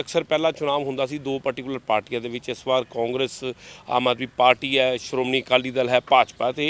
ਅਕਸਰ ਪਹਿਲਾਂ ਚੁਣਾਵ ਹੁੰਦਾ ਸੀ, ਦੋ ਪਾਰਟਿਕੂਲਰ ਪਾਰਟੀਆਂ ਦੇ ਵਿੱਚ, ਇਸ ਵਾਰ ਕਾਂਗਰਸ, ਆਮ ਆਦਮੀ ਪਾਰਟੀ ਹੈ, ਸ਼੍ਰੋਮਣੀ ਅਕਾਲੀ ਦਲ ਹੈ, ਭਾਜਪਾ ਤੇ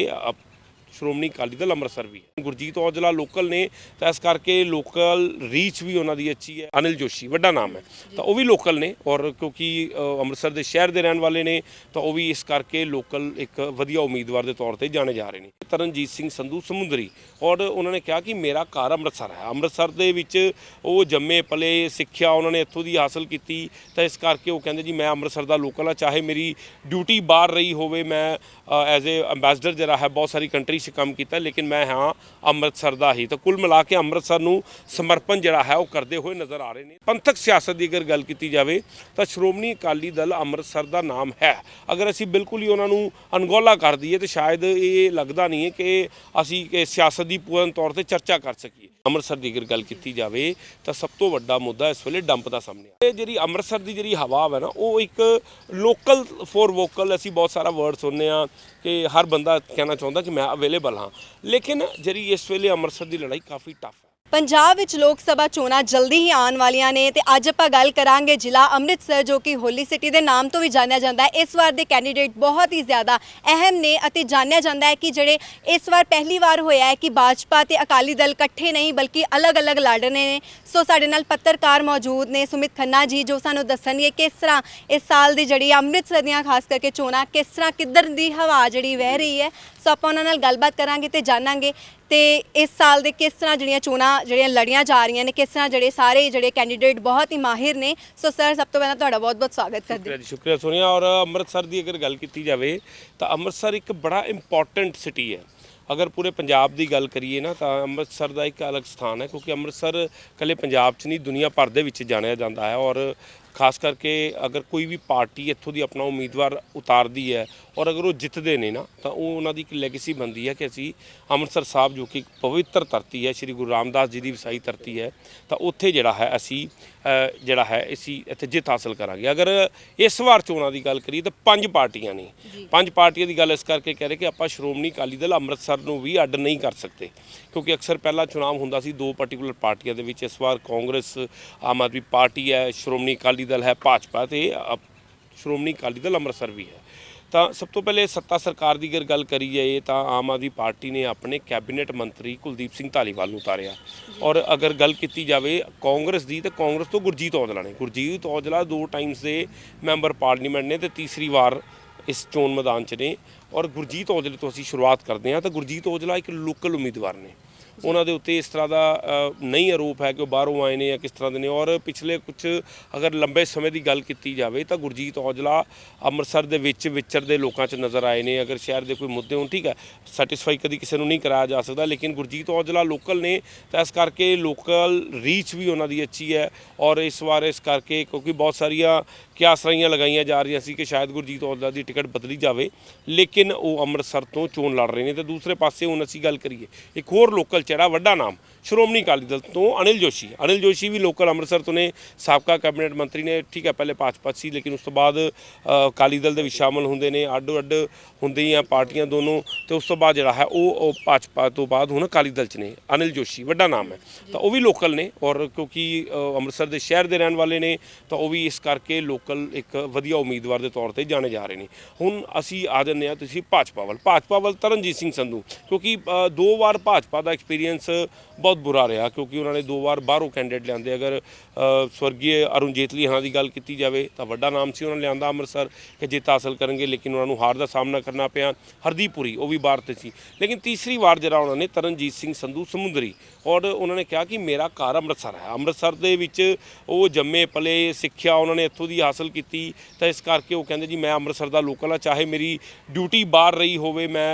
ਸ਼੍ਰੋਮਣੀ ਅਕਾਲੀ ਦਲ ਅੰਮ੍ਰਿਤਸਰ ਵੀ ਹੈ। ਗੁਰਜੀਤ ਔਜਲਾ ਲੋਕਲ ਨੇ ਤਾਂ ਇਸ ਕਰਕੇ ਲੋਕਲ ਰੀਚ ਵੀ ਉਹਨਾਂ ਦੀ ਅੱਛੀ ਹੈ। ਅਨਿਲ ਜੋਸ਼ੀ, ਵੱਡਾ ਨਾਮ ਹੈ। ਤਾਂ ਉਹ ਵੀ ਲੋਕਲ ਨੇ ਔਰ ਕਿਉਂਕਿ ਅੰਮ੍ਰਿਤਸਰ ਦੇ ਸ਼ਹਿਰ ਦੇ ਰਹਿਣ ਵਾਲੇ ਨੇ, ਤਾਂ ਉਹ ਵੀ ਇਸ ਕਰਕੇ ਲੋਕਲ ਇੱਕ ਵਧੀਆ ਉਮੀਦਵਾਰ ਦੇ ਤੌਰ ਤੇ ਜਾਣੇ ਜਾ ਰਹੇ ਨੇ। ਤਰਨਜੀਤ ਸਿੰਘ ਸੰਧੂ ਸਮੁੰਦਰੀ ਔਰ ਉਹਨਾਂ ਨੇ ਕਿਹਾ ਕਿ ਮੇਰਾ ਘਰ ਅੰਮ੍ਰਿਤਸਰ ਹੈ। ਅੰਮ੍ਰਿਤਸਰ ਦੇ ਵਿੱਚ ਉਹ ਜੰਮੇ ਪਲੇ ਸਿੱਖਿਆ ਉਹਨਾਂ ਨੇ ਇੱਥੋਂ ਦੀ ਹਾਸਲ ਕੀਤੀ। ਤਾਂ ਇਸ ਕਰਕੇ ਉਹ ਕਹਿੰਦੇ ਜੀ, ਮੈਂ ਅੰਮ੍ਰਿਤਸਰ ਦਾ ਲੋਕਲ ਆ ਚਾਹੇ ਮੇਰੀ ਡਿਊਟੀ ਬਾਹਰ ਰਹੀ ਹੋਵੇ, ਮੈਂ ਐਜ਼ ਅ ਐਮਬੈਸਡਰ ਜਿਹੜਾ ਹੈ, ਬਹੁਤ ਸਾਰੀ ਕੰਟਰੀ 'ਚ ਕੰਮ ਕੀਤਾ, ਲੇਕਿਨ ਮੈਂ ਹਾਂ ਅੰਮ੍ਰਿਤਸਰ ਦਾ ਹੀ। ਤਾਂ ਕੁੱਲ ਮਿਲਾ ਕੇ ਅੰਮ੍ਰਿਤਸਰ ਨੂੰ ਸਮਰਪਣ ਜਿਹੜਾ ਹੈ, ਉਹ ਕਰਦੇ ਹੋਏ ਨਜ਼ਰ ਆ ਰਹੇ ਨੇ। ਪੰਥਕ ਸਿਆਸਤ ਦੀ ਅਗਰ ਗੱਲ ਕੀਤੀ ਜਾਵੇ, ਤਾਂ ਸ਼੍ਰੋਮਣੀ ਅਕਾਲੀ ਦਲ ਅੰਮ੍ਰਿਤਸਰ ਦਾ ਨਾਮ ਹੈ। ਅਗਰ ਅਸੀਂ ਬਿਲਕੁਲ ਹੀ ਉਹਨਾਂ ਨੂੰ ਅਣਗੌਲਾ ਕਰ ਦਈਏ, ਤਾਂ ਸ਼ਾਇਦ ਇਹ ਲੱਗਦਾ ਨਹੀਂ ਹੈ ਕਿ ਅਸੀਂ ਸਿਆਸਤ ਦੀ ਪੂਰਨ ਤੌਰ ਤੇ ਚਰਚਾ ਕਰ ਸਕੀਏ। ਅੰਮ੍ਰਿਤਸਰ ਦੀ ਅਗਰ ਗੱਲ ਕੀਤੀ ਜਾਵੇ ਤਾਂ ਸਭ ਤੋਂ ਵੱਡਾ ਮੁੱਦਾ ਇਸ ਵੇਲੇ ਡੰਪ ਦਾ ਸਾਹਮਣੇ ਆ ਇਹ ਜਿਹੜੀ ਅੰਮ੍ਰਿਤਸਰ ਦੀ ਜਿਹੜੀ ਹਵਾ ਹੈ ਨਾ, ਉਹ ਇੱਕ ਲੋਕਲ ਫੋਰ ਵੋਕਲ ਅਸੀਂ ਬਹੁਤ ਸਾਰਾ ਵਰਡ ਸੁਣਨੇ ਆ ਕਿ ਹਰ ਬੰਦਾ ਕਹਿਣਾ ਚਾਹੁੰਦਾ ਕਿ ਮੈਂ ਅਵੇਲੇਬਲ ਹਾਂ। ਲੇਕਿਨ ਜਿਹੜੀ ਇਸ ਵੇਲੇ ਅੰਮ੍ਰਿਤਸਰ ਦੀ ਲੜਾਈ ਕਾਫੀ ਟਫ ਹੈ। ਪੰਜਾਬ ਵਿੱਚ ਲੋਕ ਸਭਾ ਚੋਣਾਂ ਜਲਦੀ ਹੀ ਆਉਣ ਵਾਲੀਆਂ ਨੇ ਤੇ ਅੱਜ ਆਪਾਂ ਗੱਲ ਕਰਾਂਗੇ ਜ਼ਿਲ੍ਹਾ ਅੰਮ੍ਰਿਤਸਰ, ਜੋ ਕਿ ਹੋਲੀ ਸਿਟੀ ਦੇ ਨਾਮ ਤੋਂ ਵੀ ਜਾਣਿਆ ਜਾਂਦਾ ਹੈ। ਇਸ ਵਾਰ ਦੇ ਕੈਂਡੀਡੇਟ ਬਹੁਤ ਹੀ ਜ਼ਿਆਦਾ ਅਹਿਮ ਨੇ ਅਤੇ ਜਾਣਿਆ ਜਾਂਦਾ ਹੈ ਕਿ ਜਿਹੜੇ ਇਸ ਵਾਰ ਪਹਿਲੀ ਵਾਰ ਹੋਇਆ ਹੈ ਕਿ ਭਾਜਪਾ ਤੇ ਅਕਾਲੀ ਦਲ ਇਕੱਠੇ ਨਹੀਂ, ਬਲਕਿ ਅਲੱਗ-ਅਲੱਗ ਲੜ ਰਹੇ ਨੇ। ਸੋ ਸਾਡੇ ਨਾਲ ਪੱਤਰਕਾਰ ਮੌਜੂਦ ਨੇ ਸੁਮਿਤ ਖੰਨਾ ਜੀ, ਜੋ ਸਾਨੂੰ ਦੱਸਣਗੇ ਕਿਸ ਤਰ੍ਹਾਂ ਇਸ ਸਾਲ ਦੀ ਜਿਹੜੀ ਅੰਮ੍ਰਿਤਸਰ ਦੀਆਂ ਖਾਸ ਕਰਕੇ ਚੋਣਾਂ, ਕਿਸ ਤਰ੍ਹਾਂ ਕਿੱਧਰ ਦੀ ਹਵਾ ਜਿਹੜੀ ਵਹਿ ਰਹੀ ਹੈ। ਸੋ ਆਪਾਂ ਉਹਨਾਂ ਨਾਲ ਗੱਲਬਾਤ ਕਰਾਂਗੇ ਤੇ ਜਾਣਾਂਗੇ ਤੇ ਇਸ ਸਾਲ ਦੇ ਕਿਸ ਤਰ੍ਹਾਂ ਜਿਹੜੀਆਂ ਚੋਣਾਂ, ਜਿਹੜੀਆਂ ਲੜੀਆਂ ਜਾ ਰਹੀਆਂ ਨੇ, ਕਿਸ ਤਰ੍ਹਾਂ ਜਿਹੜੇ ਸਾਰੇ ਜਿਹੜੇ ਕੈਂਡੀਡੇਟ ਬਹੁਤ ਹੀ ਮਾਹਿਰ ਨੇ। ਸੋ ਸਰ, ਸਭ ਤੋਂ ਪਹਿਲਾਂ ਤੁਹਾਡਾ ਬਹੁਤ-ਬਹੁਤ ਸਵਾਗਤ ਕਰਦੇ ਹਾਂ ਸ਼ੁਕਰੀਆ ਸੋਨੀਆ। ਔਰ ਅੰਮ੍ਰਿਤਸਰ ਦੀ ਅਗਰ ਗੱਲ ਕੀਤੀ ਜਾਵੇ ਤਾਂ ਅੰਮ੍ਰਿਤਸਰ ਇੱਕ ਬੜਾ ਇੰਪੋਰਟੈਂਟ ਸਿਟੀ ਹੈ। ਅਗਰ ਪੂਰੇ ਪੰਜਾਬ ਦੀ ਗੱਲ ਕਰੀਏ ਨਾ, ਤਾਂ ਅੰਮ੍ਰਿਤਸਰ ਦਾ ਇੱਕ ਅਲੱਗ ਸਥਾਨ ਹੈ, ਕਿਉਂਕਿ ਅੰਮ੍ਰਿਤਸਰ ਕੱਲੇ ਪੰਜਾਬ 'ਚ ਨਹੀਂ, ਦੁਨੀਆ ਭਰ ਦੇ ਵਿੱਚ ਜਾਣਿਆ ਜਾਂਦਾ ਹੈ ਔਰ ਖਾਸ ਕਰਕੇ ਅਗਰ ਕੋਈ ਵੀ ਪਾਰਟੀ ਇੱਥੋਂ ਦੀ ਆਪਣਾ ਉਮੀਦਵਾਰ ਉਤਾਰਦੀ ਹੈ ਔਰ ਅਗਰ ਉਹ ਜਿੱਤਦੇ ਨੇ ਨਾ ਤਾਂ ਉਹ ਉਹਨਾਂ ਦੀ ਇੱਕ ਲੈਗੇਸੀ ਬਣਦੀ ਹੈ ਕਿ ਅਸੀਂ ਅੰਮ੍ਰਿਤਸਰ ਸਾਹਿਬ ਜੋ ਕਿ ਇੱਕ ਪਵਿੱਤਰ ਧਰਤੀ ਹੈ ਸ੍ਰੀ ਗੁਰੂ ਰਾਮਦਾਸ ਜੀ ਦੀ ਵਸਾਈ ਧਰਤੀ ਹੈ ਤਾਂ ਉੱਥੇ ਜਿਹੜਾ ਹੈ ਅਸੀਂ ਜਿਹੜਾ ਹੈ ਅਸੀਂ ਇੱਥੇ ਜਿੱਤ ਹਾਸਲ ਕਰਾਂਗੇ। ਅਗਰ ਇਸ ਵਾਰ ਚੋਣਾਂ ਦੀ ਗੱਲ ਕਰੀਏ ਤਾਂ ਪੰਜ ਪਾਰਟੀਆਂ ਨੇ। ਪੰਜ ਪਾਰਟੀਆਂ ਦੀ ਗੱਲ ਇਸ ਕਰਕੇ ਕਹਿ ਰਹੇ ਕਿ ਆਪਾਂ ਸ਼੍ਰੋਮਣੀ ਅਕਾਲੀ ਦਲ ਅੰਮ੍ਰਿਤਸਰ ਨੂੰ ਵੀ ਅੱਡ ਨਹੀਂ ਕਰ ਸਕਦੇ ਕਿਉਂਕਿ ਅਕਸਰ ਪਹਿਲਾਂ ਚੁਣਾਵ ਹੁੰਦਾ ਸੀ ਦੋ ਪਾਰਟਿਕੂਲਰ ਪਾਰਟੀਆਂ ਦੇ ਵਿੱਚ ਇਸ ਵਾਰ ਕਾਂਗਰਸ ਆਮ ਆਦਮੀ ਪਾਰਟੀ ਹੈ ਸ਼੍ਰੋਮਣੀ ਅਕਾਲੀ ਦਲ ਹੈ, ਭਾਜਪਾ ਤੇ ਸ਼੍ਰੋਮਣੀ ਅਕਾਲੀ ਦਲ ਅੰਮ੍ਰਿਤਸਰ ਵੀ ਹੈ। ਤਾਂ ਸਭ ਤੋਂ ਪਹਿਲੇ ਸੱਤਾ ਸਰਕਾਰ ਦੀ ਅਗਰ ਗੱਲ ਕਰੀ ਜਾਏ ਤਾਂ ਆਮ ਆਦਮੀ ਪਾਰਟੀ ਨੇ ਆਪਣੇ ਕੈਬਨਿਟ ਮੰਤਰੀ ਕੁਲਦੀਪ ਸਿੰਘ ਧਾਲੀਵਾਲ ਨੂੰ ਉਤਾਰਿਆ। ਔਰ ਅਗਰ ਗੱਲ ਕੀਤੀ ਜਾਵੇ ਕਾਂਗਰਸ ਦੀ, ਤਾਂ ਕਾਂਗਰਸ ਤੋਂ ਗੁਰਜੀਤ ਔਜਲਾ ਨੇ। ਗੁਰਜੀਤ ਔਜਲਾ ਦੋ ਟਾਈਮਸ ਦੇ ਮੈਂਬਰ ਪਾਰਲੀਮੈਂਟ ਨੇ ਤੇ ਤੀਸਰੀ ਵਾਰ ਇਸ ਚੋਣ ਮੈਦਾਨ 'ਚ ਨੇ। ਔਰ ਗੁਰਜੀਤ ਔਜਲੇ ਤੋਂ ਅਸੀਂ ਸ਼ੁਰੂਆਤ ਕਰਦੇ ਹਾਂ। ਤਾਂ ਗੁਰਜੀਤ ਔਜਲਾ ਇੱਕ ਲੋਕਲ ਉਮੀਦਵਾਰ ਨੇ। ਉਹਨਾਂ ਦੇ ਉੱਤੇ ਇਸ ਤਰ੍ਹਾਂ ਦਾ ਨਹੀਂ ਆਰੋਪ ਹੈ ਕਿ ਉਹ ਬਾਹਰੋਂ ਆਏ ਨੇ ਜਾਂ ਕਿਸ ਤਰ੍ਹਾਂ ਦੇ ਨੇ। ਔਰ ਪਿਛਲੇ ਕੁਝ ਅਗਰ ਲੰਬੇ ਸਮੇਂ ਦੀ ਗੱਲ ਕੀਤੀ ਜਾਵੇ ਤਾਂ ਗੁਰਜੀਤ ਔਜਲਾ ਅੰਮ੍ਰਿਤਸਰ ਦੇ ਵਿੱਚ ਵਿਚਰਦੇ ਲੋਕਾਂ 'ਚ ਨਜ਼ਰ ਆਏ ਨੇ। ਅਗਰ ਸ਼ਹਿਰ ਦੇ ਕੋਈ ਮੁੱਦੇ ਹੋਣ, ਠੀਕ ਹੈ ਸੈਟੀਸਫਾਈ ਕਦੀ ਕਿਸੇ ਨੂੰ ਨਹੀਂ ਕਰਾਇਆ ਜਾ ਸਕਦਾ, ਲੇਕਿਨ ਗੁਰਜੀਤ ਔਜਲਾ ਲੋਕਲ ਨੇ ਤਾਂ ਇਸ ਕਰਕੇ ਲੋਕਲ ਰੀਚ ਵੀ ਉਹਨਾਂ ਦੀ ਅੱਛੀ ਹੈ। ਔਰ ਇਸ ਵਾਰ ਇਸ ਕਰਕੇ ਕਿਉਂਕਿ ਬਹੁਤ ਸਾਰੀਆਂ ਕਿਆਸਰਾਈਆਂ ਲਗਾਈਆਂ ਜਾ ਰਹੀਆਂ ਸੀ ਕਿ ਸ਼ਾਇਦ ਗੁਰਜੀਤ ਔਜਲਾ ਦੀ ਟਿਕਟ ਬਦਲੀ ਜਾਵੇ, ਲੇਕਿਨ ਉਹ ਅੰਮ੍ਰਿਤਸਰ ਤੋਂ ਚੋਣ ਲੜ ਰਹੇ ਨੇ। ਤੇ ਦੂਸਰੇ ਪਾਸੇ ਹੁਣ ਅਸੀਂ ਗੱਲ ਕਰੀਏ, ਇੱਕ ਹੋਰ ਲੋਕਲ ਚਿਹਰਾ ਵੱਡਾ ਨਾਮ? ਸ਼੍ਰੋਮਣੀ ਅਕਾਲੀ ਦਲ ਤੋਂ ਅਨਿਲ ਜੋਸ਼ੀ। ਅਨਿਲ ਜੋਸ਼ੀ ਵੀ ਲੋਕਲ ਅੰਮ੍ਰਿਤਸਰ ਤੋਂ ਨੇ, ਸਾਬਕਾ ਕੈਬਨਿਟ ਮੰਤਰੀ ਨੇ, ਠੀਕ ਹੈ, ਪਹਿਲੇ ਭਾਜਪਾ ਸੀ, ਲੇਕਿਨ ਉਸ ਤੋਂ ਬਾਅਦ ਅਕਾਲੀ ਦਲ ਦੇ ਵਿੱਚ ਸ਼ਾਮਲ ਹੁੰਦੇ ਨੇ ਅੱਡੋ ਅੱਡ ਹੁੰਦੀਆਂ ਪਾਰਟੀਆਂ ਦੋਨੋਂ, ਤੇ ਉਸ ਤੋਂ ਬਾਅਦ ਜਿਹੜਾ ਹੈ ਉਹ ਉਹ ਭਾਜਪਾ ਤੋਂ ਬਾਅਦ ਹੁਣ ਅਕਾਲੀ ਦਲ ਚ ਨੇ, ਅਨਿਲ ਜੋਸ਼ੀ, ਵੱਡਾ ਨਾਮ ਹੈ। ਤਾਂ ਉਹ ਵੀ ਲੋਕਲ ਨੇ ਔਰ ਕਿਉਂਕਿ ਅੰਮ੍ਰਿਤਸਰ ਦੇ ਸ਼ਹਿਰ ਦੇ ਰਹਿਣ ਵਾਲੇ ਨੇ, ਤਾਂ ਉਹ ਵੀ ਇਸ ਕਰਕੇ ਲੋਕਲ ਇੱਕ ਵਧੀਆ ਉਮੀਦਵਾਰ ਦੇ ਤੌਰ ਤੇ ਜਾਣੇ ਜਾ ਰਹੇ ਨੇ। ਹੁਣ ਅਸੀਂ ਆ ਜੰਨੇ ਆ ਤੁਸੀਂ ਭਾਜਪਾ ਵੱਲ। ਭਾਜਪਾ ਵੱਲ ਤਰਨਜੀਤ ਸਿੰਘ ਸੰਧੂ, ਕਿਉਂਕਿ ਦੋ ਵਾਰ ਭਾਜਪਾ ਦਾ ਐਕਸਪੀਰੀਅੰਸ ਬਹੁਤ ਬਹੁਤ ਬੁਰਾ ਰਿਹਾ ਕਿਉਂਕਿ ਉਹਨਾਂ ਨੇ ਦੋ ਵਾਰ ਬਾਹਰੋਂ ਕੈਂਡੀਡੇਟ ਲਿਆਂਦੇ। ਅਗਰ ਅ, ਸਵਰਗੀ ਅਰੁਣ ਜੇਤਲੀ ਹਾਂ ਦੀ ਗੱਲ ਕੀਤੀ ਜਾਵੇ ਤਾਂ ਵੱਡਾ ਨਾਮ ਸੀ ਉਹਨਾਂ ਨੇ ਲਿਆਂਦਾ ਅੰਮ੍ਰਿਤਸਰ ਕਿ ਜਿੱਤ ਹਾਸਲ ਕਰਨਗੇ ਲੇਕਿਨ ਉਹਨਾਂ ਨੂੰ ਹਾਰ ਦਾ ਸਾਹਮਣਾ ਕਰਨਾ ਪਿਆ। ਹਰਦੀਪੁਰੀ ਉਹ ਵੀ ਬਾਹਰ ਤੇ ਸੀ। ਲੇਕਿਨ ਤੀਸਰੀ ਵਾਰ ਜਿਹੜਾ ਉਹਨਾਂ ਨੇ ਤਰਨਜੀਤ ਸਿੰਘ ਸੰਧੂ ਸਮੁੰਦਰੀ ਔਰ ਉਹਨਾਂ ਨੇ ਕਿਹਾ ਕਿ ਮੇਰਾ ਘਰ ਅੰਮ੍ਰਿਤਸਰ ਹੈ। ਅੰਮ੍ਰਿਤਸਰ ਦੇ ਵਿੱਚ ਉਹ ਜੰਮੇ ਪਲੇ ਸਿੱਖਿਆ ਉਹਨਾਂ ਨੇ ਇੱਥੋਂ ਦੀ ਹਾਸਲ ਕੀਤੀ। ਤਾਂ ਇਸ ਕਰਕੇ ਉਹ ਕਹਿੰਦੇ ਜੀ ਮੈਂ ਅੰਮ੍ਰਿਤਸਰ ਦਾ ਲੋਕਲ ਆ ਚਾਹੇ ਮੇਰੀ ਡਿਊਟੀ ਬਾਹਰ ਰਹੀ ਹੋਵੇ ਮੈਂ